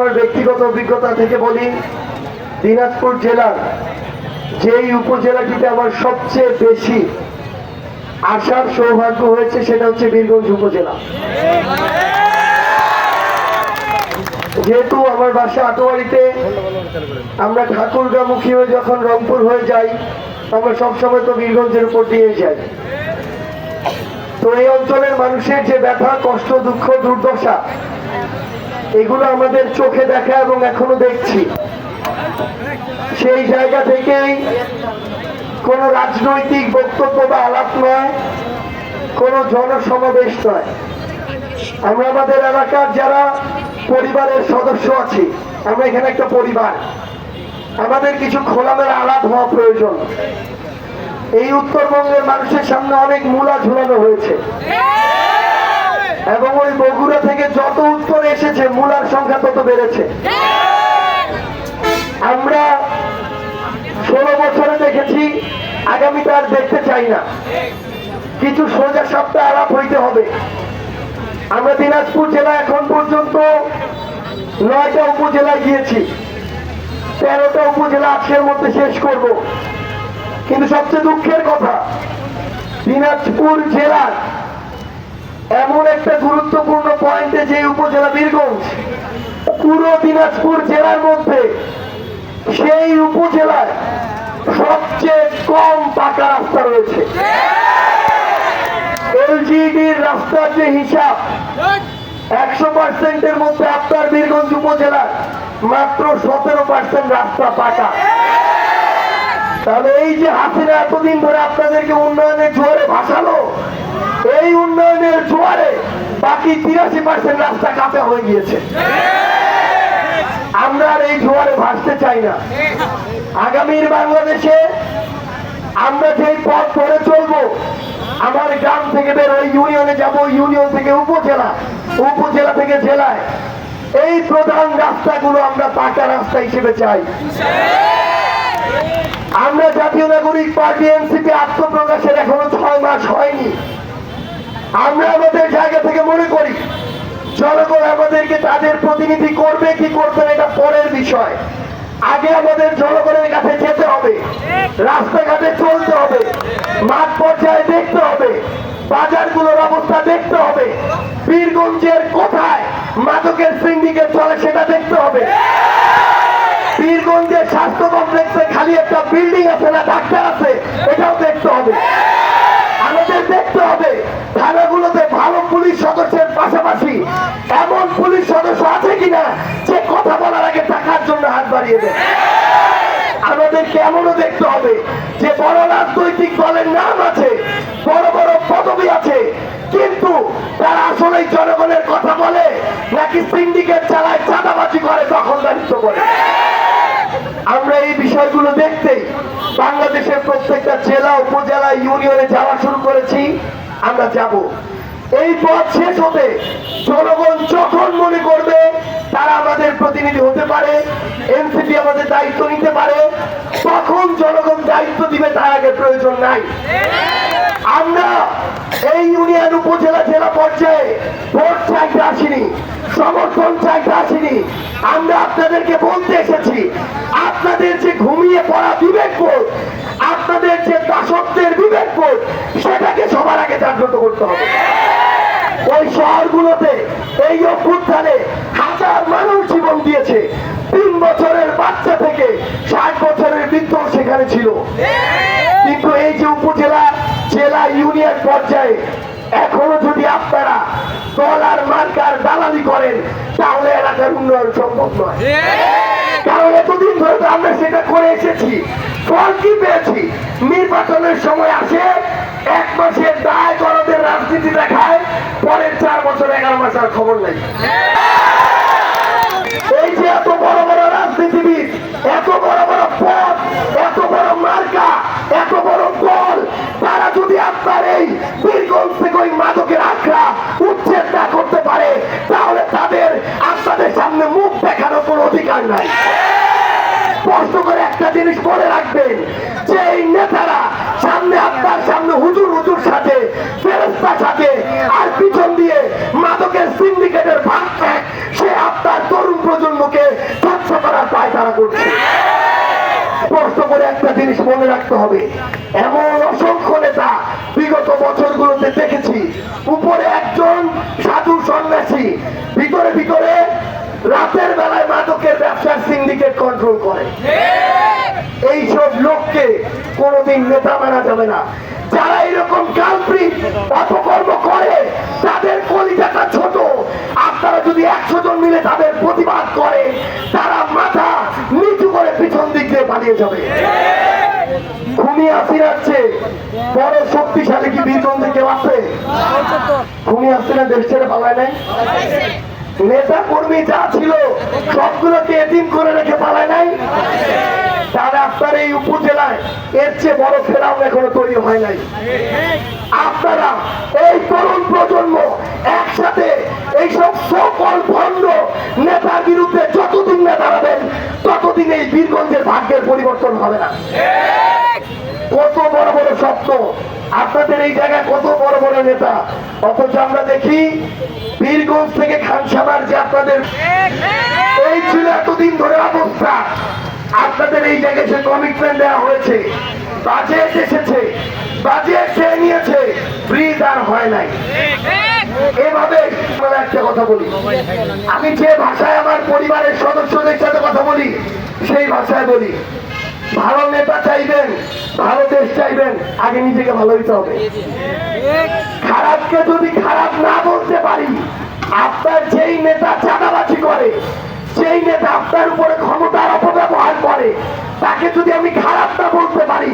আমার ব্যক্তিগত অভিজ্ঞতা থেকে বলি, দিনাজপুর জেলার যেই উপজেলাটিতে আমার সবচেয়ে বেশি আসার সৌভাগ্য হয়েছে সেটা হচ্ছে বীরগঞ্জ উপজেলা। যেহেতু আমার বাসা আটোয়ারিতে, আমরা ঠাকুরগাঁমুখী হয়ে যখন রংপুর হয়ে যাই, আমরা সবসময় তো বীরগঞ্জের উপর দিয়ে যাই। তো এই অঞ্চলের মানুষের যে ব্যথা, কষ্ট, দুঃখ, দুর্দশা এগুলো আমাদের চোখে দেখা এবং এখনও দেখছি। সেই জায়গা থেকেই কোনো রাজনৈতিক বক্তব্য বা আলাপ নয়, কোনো জনসমাবেশ নয়। আমরা আমাদের এলাকার যারা পরিবারের সদস্য আছি, আমরা এখানে একটা পরিবার। আমাদের কিছু খোলামেলা আলাপ হওয়া প্রয়োজন। এই উত্তরবঙ্গের মানুষের সামনে অনেক মূলা ঝুলানো হয়েছে। এবং ওই বগুড়া থেকে যত উত্তর এসেছে, মূলার সংখ্যা তত বেড়েছে। আমরা ষোলো বছরে দেখেছি আগামীতে আর দেখতে চাই না। কিছু সোজা সপ্তাহ আলাপ হইতে হবে। আমরা দিনাজপুর জেলা এখন পর্যন্ত নয়টা উপজেলায় গিয়েছি। তেরোটা উপজেলা আজকের মধ্যে শেষ করব। কিন্তু সবচেয়ে দুঃখের কথা, দিনাজপুর জেলার এমন একটা গুরুত্বপূর্ণ পয়েন্টে যে উপজেলা বীরগঞ্জ, পুরো দিনাজপুর জেলার মধ্যে সেই উপজেলায় সবচেয়ে কম পাকা রাস্তা রয়েছে। এলজিডির রাস্তার যে হিসাব, একশো পার্সেন্টের মধ্যে আপনার বীরগঞ্জ উপজেলার মাত্র সতেরো পার্সেন্ট রাস্তা পাকা। তাহলে এই যে হাসিনা এতদিন ধরে আপনাদেরকে উন্নয়নের জোয়ারে ভাসালো এই উন্নয়নের জোয়ারে বাকি তিরাশি পার্সেন্ট রাস্তা কাঁচা হয়ে গিয়েছে। আমরা আর এই জোয়ারে ভাসতে চাই না। আগামীর বাংলাদেশে আমরা যেই পথ ধরে চলবো, আমার গ্রাম থেকে বের ওই ইউনিয়নে যাব, ইউনিয়ন থেকে উপজেলা উপজেলা থেকে জেলায়। এই প্রধান রাস্তাগুলো আমরা পাকা রাস্তা হিসেবে চাই। আমরা জাতীয় নাগরিক পার্টি এনসিপি আত্মপ্রকাশের এখনও ছয় মাস হয়নি। আমরা আমাদের জায়গা থেকে মনে করি, জনগণ আমাদেরকে তাদের প্রতিনিধি করবে কি করবে এটা পরের বিষয়। আগে আমাদের জনগণের কাছে যেতে হবে, রাস্তাঘাটে চলতে হবে, মাঠ পর্যায়ে দেখতে হবে, বাজারগুলোর অবস্থা দেখতে হবে, বীরগঞ্জের কোথায় মাদকের সিন্ডিকেট চলে সেটা দেখতে হবে। বীরগঞ্জের স্বাস্থ্য কমপ্লেক্সে খালি একটা বিল্ডিং আছে না, ডাক্তার আছে, এটাও দেখতে হবে। আমাদের দেখতে পুলিশ সদস্যের পাশাপাশি এমন পুলিশ সদস্য আছে কিনা যে কথা বলার আগে টাকার জন্য হাত বাড়িয়ে দেয়? আমাদেরকে এমনও দেখতে হবে যে বড় রাজনৈতিক দলের নাম আছে, বড় বড় পদবি আছে, কিন্তু তারা আসলেই জনগণের কথা বলে নাকি সিন্ডিকেট চালায় চাঁদাবাজি করে, দখলদারিত্ব করে? আমরা এই বিষয়গুলো দেখতেই বাংলাদেশের প্রত্যেকটা জেলা, উপজেলা, ইউনিয়নে যাওয়া শুরু করেছি, আমরা যাব। এই পথ শেষ হতে জনগণ যখন মনে করবে তারা আমাদের প্রতিনিধি হতে পারে, এনসিপি আমাদের দায়িত্ব নিতে পারে, তখন জনগণ দায়িত্ব দিবে তার আগে প্রয়োজন নাই। আমরা এই ইউনিয়ন উপজেলা জেলা পর্যায়ে ভোট চাইতে আসিনি, সমর্থন চাইতে আসিনি। আমরা আপনাদেরকে বলতে এসেছি, আপনাদের যে ঘুমিয়ে পড়া বিবেক বোধ, আপনাদের যে দাসত্বের বিবেক বোধ, সেটাকে সবার আগে জাগ্রত করতে হবে। ওই শহরগুলোতে এই অভ্যুত্থানে হাজার মানুষ জীবন দিয়েছে। তিন বছরের বাচ্চা থেকে ষাট বছরের বৃদ্ধ সেখানে ছিল। কিন্তু এই যে উপজেলা, জেলা ইউনিয়ন পর্যায়ে এখনও যদি আপনারা দল আর মার্কার দালালি করেন, তাহলে এলাকার উন্নয়ন সম্ভব নয়। কারণ এতদিন ধরে তো আমরা সেটা করে এসেছি, ফল কি পেয়েছি? নির্বাচনের সময় আসে এক মাসের দায় করদের রাজনীতি দেখায়, পরের চার বছর এগারো মাস আর খবর নেই। এই যে এত বড় বড় রাজনীতিবিদ, এত বড় বড় পদ, এত বড় মার্কা, এত বড় দল, তারা যদি আপনার এই বীরগঞ্জ থেকে ওই মাদকের আখড়া উচ্ছেদ না করতে পারে, তাহলে তাদের আপনাদের সামনে মুখ দেখানোর কোনো অধিকার নাই। স্পষ্ট করে একটা জিনিস মনে রাখবেন যে এই নেতারা সামনে আপনার সামনে হুজুর হুজুর সাথে ফেরস্তা সাথে, আর পিছন দিয়ে মাদকের সিন্ডিকেটের ভাগ সে আপনার তরুণ প্রজন্মকে ধ্বংস করার পায়তারা করছে। স্পষ্ট করে একটা জিনিস মনে রাখতে হবে। এমন অসংখ্য নেতা বিগত বছরগুলোতে দেখেছি, উপরে একজন সাধু সন্ন্যাসী, ভিতরে ভিতরে রাতের বেলায় মাদকের ব্যবসার সিন্ডিকেট কন্ট্রোল করে। কোনোদিন নেতা মানা যাবে না। যারা এরকম কালপ্রিট অপকর্ম করে, তাদের কলিজাটা ছোট। আপনারা যদি একশো জন মিলে তাদের প্রতিবাদ করে, তারা মাথা নিচু করে পিছন দিক দিয়ে পালিয়ে যাবে। নাই? নেতা কর্মী যা ছিল, সবগুলোকে এদিন করে রেখে পালায় নাই তাহলে আপনার এই উপজেলায় এর চেয়ে বড় ফেরাও এখনও তৈরি হয় নাই। আপনারা এই তরুণ প্রজন্ম একসাথে সকল ভণ্ড নেতার বিরুদ্ধে যতদিন না দাঁড়াবেন, ততদিন এই বীরগঞ্জের ভাগ্যের পরিবর্তন হবে না। কত বড় বড় স্বপ্ন, আপনাদের এই জায়গায় কত বড় বড় নেতা। অথচ আমরা দেখি বীরগঞ্জ থেকে খানসামার যে আপনাদের, এই ছিল এতদিন ধরে অবস্থা। আপনাদের এই জায়গায় সে কমিটমেন্ট দেওয়া হয়েছে বাজেট এসেছে বাজেট সে নিয়েছে ব্রিজ আর হয় নাই। এভাবে একটা কথা বলি। আমি যে ভাষায় আমার পরিবারের সদস্যদের সাথে কথা বলি, সেই ভাষায় বলি, ভালো নেতা চাইবেন, ভালো দেশ চাইবেন, আগে নিজেকে ভালো হইতে হবে। খারাপকে যদি খারাপ না বলতে পারি, আপনার যেই নেতা চাঁদাবাজি করে যেই নেতা আপনার উপরে ক্ষমতার অপব্যবহার করে তাকে যদি আমি খারাপটা বলতে পারি